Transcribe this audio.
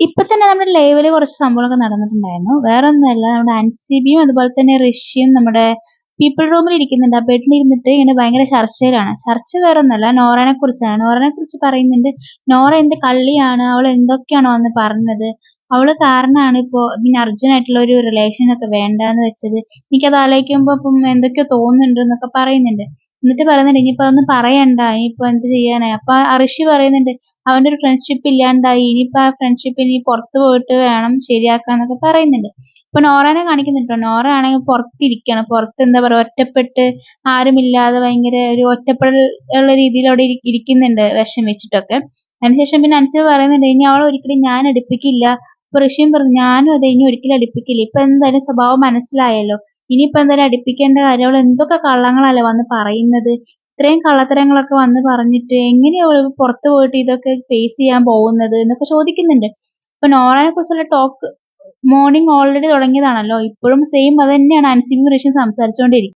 ഇപ്പൊ തന്നെ നമ്മുടെ ലൈവിൽ കുറച്ച് സംഭവങ്ങളൊക്കെ നടന്നിട്ടുണ്ടായിരുന്നു. വേറൊന്നുമല്ല നമ്മുടെ അൻസിബിയും അതുപോലെ തന്നെ ഋഷിയും നമ്മുടെ പീപ്പിൾ റൂമിൽ ഇരിക്കുന്നുണ്ട്. ആ ബെഡിൽ ഇരുന്നിട്ട് ഇങ്ങനെ ഭയങ്കര ചർച്ചയിലാണ്. ചർച്ച വേറെ ഒന്നല്ല നോറനെ കുറിച്ചാണ്. നോറനെ കുറിച്ച് പറയുന്നുണ്ട് നോറ എന്ത് കള്ളിയാണ് അവൾ എന്തൊക്കെയാണോ എന്ന് പറഞ്ഞത് അവൾ കാരണമാണ് ഇപ്പോ പിന്നെ അർജുനായിട്ടുള്ള ഒരു റിലേഷൻ ഒക്കെ വേണ്ടാന്ന് വെച്ചത്. എനിക്കത് ആലോചിക്കുമ്പോ ഇപ്പം എന്തൊക്കെയോ തോന്നുന്നുണ്ട് എന്നൊക്കെ പറയുന്നുണ്ട്. എന്നിട്ട് പറയുന്നുണ്ട് ഇനിയിപ്പോ അതൊന്നും പറയണ്ട ഇനിയിപ്പോ എന്ത് ചെയ്യാനായി? അപ്പൊ ഋഷി പറയുന്നുണ്ട് അവന്റെ ഒരു ഫ്രണ്ട്ഷിപ്പ് ഇല്ലാണ്ടായി ഇനിയിപ്പോ ആ ഫ്രണ്ട്ഷിപ്പ് ഇനി പുറത്തു പോയിട്ട് വേണം ശരിയാക്കാന്നൊക്കെ പറയുന്നുണ്ട്. ഇപ്പൊ നോറാനെ കാണിക്കുന്നുണ്ടോ നോറ ആണെങ്കിൽ പുറത്തിരിക്കണം. പുറത്ത് എന്താ പറയാ ഒറ്റപ്പെട്ട് ആരുമില്ലാതെ ഭയങ്കര ഒരു ഒറ്റപ്പെടൽ ഉള്ള രീതിയിൽ അവിടെ ഇരിക്കുന്നുണ്ട് വിഷമിച്ചിട്ടൊക്കെ. അതിനുശേഷം പിന്നെ അൻസിബ പറയുന്നുണ്ട് ഇനി അവളെ ഒരിക്കലും ഞാൻ അടുപ്പിക്കില്ല. ഇപ്പൊ ഋഷിയും പറഞ്ഞു ഞാനും അതെ ഇനി ഒരിക്കലും അടുപ്പിക്കില്ല. ഇപ്പൊ എന്തായാലും സ്വഭാവം മനസ്സിലായല്ലോ. ഇനിയിപ്പോ എന്തായാലും അടുപ്പിക്കേണ്ട കാര്യം അവൾ എന്തൊക്കെ കള്ളങ്ങളല്ലേ വന്ന് പറയുന്നത്? ഇത്രയും കള്ളത്തരങ്ങളൊക്കെ വന്ന് പറഞ്ഞിട്ട് എങ്ങനെയാ അവൾ പുറത്തു പോയിട്ട് ഇതൊക്കെ ഫേസ് ചെയ്യാൻ പോകുന്നത് എന്നൊക്കെ ചോദിക്കുന്നുണ്ട്. ഇപ്പൊ നോറയെ കുറിച്ചുള്ള ടോക്ക് മോർണിംഗ് ഓൾറെഡി തുടങ്ങിയതാണല്ലോ. ഇപ്പോഴും സെയിം അത് തന്നെയാണ് അൻസിബയും ഋഷിയും സംസാരിച്ചുകൊണ്ടിരിക്കുന്നത്